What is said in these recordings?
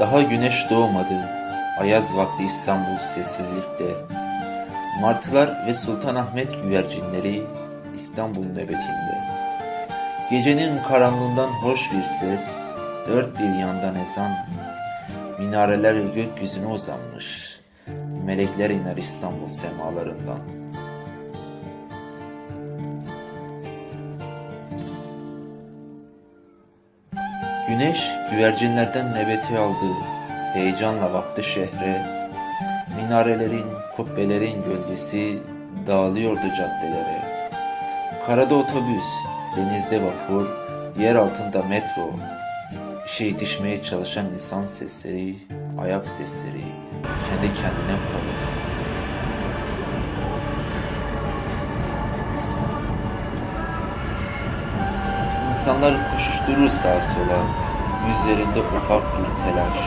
Daha güneş doğmadı. Ayaz vakti İstanbul sessizlikte. Martılar ve Sultanahmet güvercinleri İstanbul nöbetinde. Gecenin karanlığından hoş bir ses, dört bir yandan ezan. Minareler gökyüzüne uzanmış. Melekler iner İstanbul semalarından. Güneş güvercinlerden nöbeti aldı. Heyecanla baktı şehre. Minarelerin, kubbelerin gölgesi dağılıyordu caddelere. Karada otobüs, denizde vapur, yer altında metro. İşe yetişmeye çalışan insan sesleri, ayak sesleri, kendi kendine konu. İnsanlar koşuşturur sağa sola, yüzlerinde ufak bir telaş.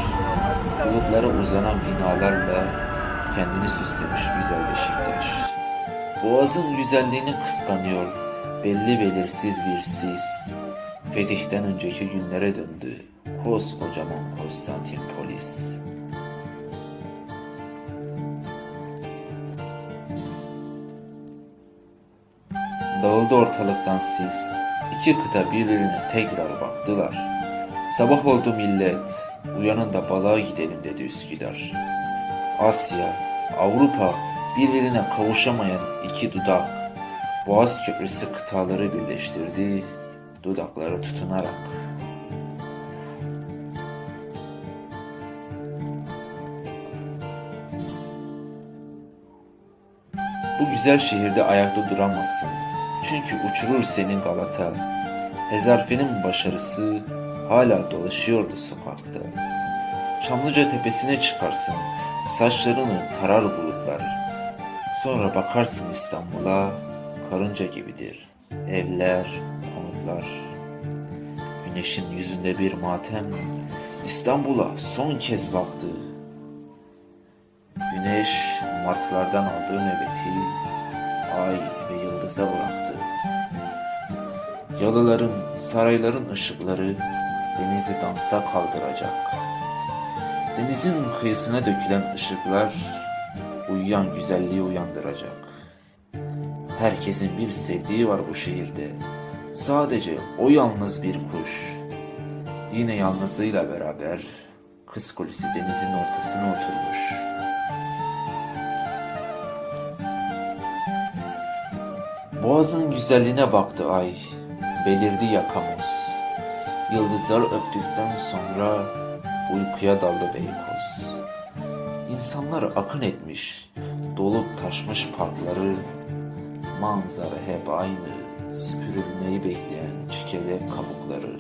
Bulutlara uzanan binalarla kendini süslemiş güzel Beşiktaş. Boğazın güzelliğini kıskanıyor, belli belirsiz bir sis. Fetihten önceki günlere döndü, koskocaman Konstantinpolis. Dağıldı ortalıktan sis. İki kıta birbirine tekrar baktılar. Sabah oldu millet. Uyanın da balığa gidelim dedi Üsküdar. Asya, Avrupa birbirine kavuşamayan iki dudak. Boğaz Köprüsü kıtaları birleştirdi. Dudakları tutunarak. Bu güzel şehirde ayakta duramazsın. Çünkü uçurur senin Galata. Hezarfenin başarısı hala dolaşıyordu sokakta. Çamlıca tepesine çıkarsın, saçlarını tarar bulutlar. Sonra bakarsın İstanbul'a, karınca gibidir. Evler, konutlar. Güneşin yüzünde bir matem, İstanbul'a son kez baktı. Güneş martılardan aldığı nöbeti ay ve yıldıza bıraktı. Yalıların, sarayların ışıkları denizi dansa kaldıracak. Denizin kıyısına dökülen ışıklar uyuyan güzelliği uyandıracak. Herkesin bir sevdiği var bu şehirde. Sadece o yalnız bir kuş. Yine yalnızlığıyla beraber kız kulesi denizin ortasına oturmuş. Boğazın güzelliğine baktı ay, belirdi yakamoz. Yıldızlar öptükten sonra uykuya daldı Beykoz. İnsanlar akın etmiş, dolup taşmış parkları, manzara hep aynı, süpürülmeyi bekleyen çikelek kabukları.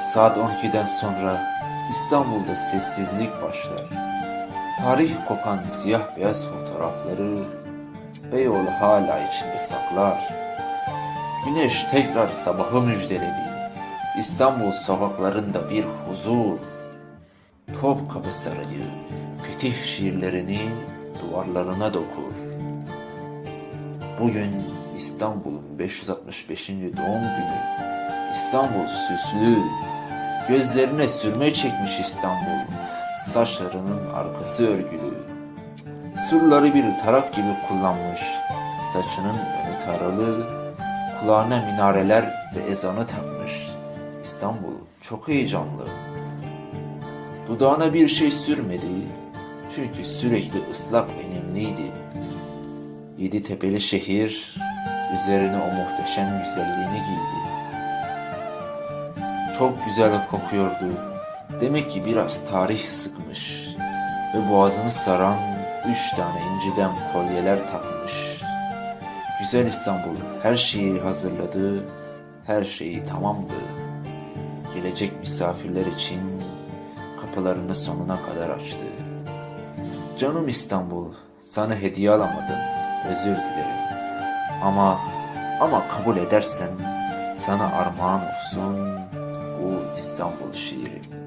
Saat 12'den sonra İstanbul'da sessizlik başlar. Tarih kokan siyah beyaz fotoğrafları Beyoğlu hala içinde saklar. Güneş tekrar sabahı müjdeledi. İstanbul sokaklarında bir huzur. Topkapı Sarayı fetih şiirlerini duvarlarına dokur. Bugün İstanbul'un 565. doğum günü. İstanbul süslü. Gözlerine sürme çekmiş İstanbul. Saçlarının arkası örgülü. Surları bir tarak gibi kullanmış. Saçının önü taralı, kulağına minareler ve ezanı takmış. İstanbul çok heyecanlı. Dudağına bir şey sürmedi. Çünkü sürekli ıslak ve nemliydi. Yedi tepeli şehir üzerine o muhteşem güzelliğini giydi. Çok güzel kokuyordu. Demek ki biraz tarih sıkmış ve boğazını saran üç tane inciden kolyeler takmış. Güzel İstanbul her şeyi hazırladı, her şeyi tamamdı. Gelecek misafirler için kapılarını sonuna kadar açtı. Canım İstanbul, sana hediye alamadım, özür dilerim. Ama, ama kabul edersen sana armağan olsun bu İstanbul şiiri.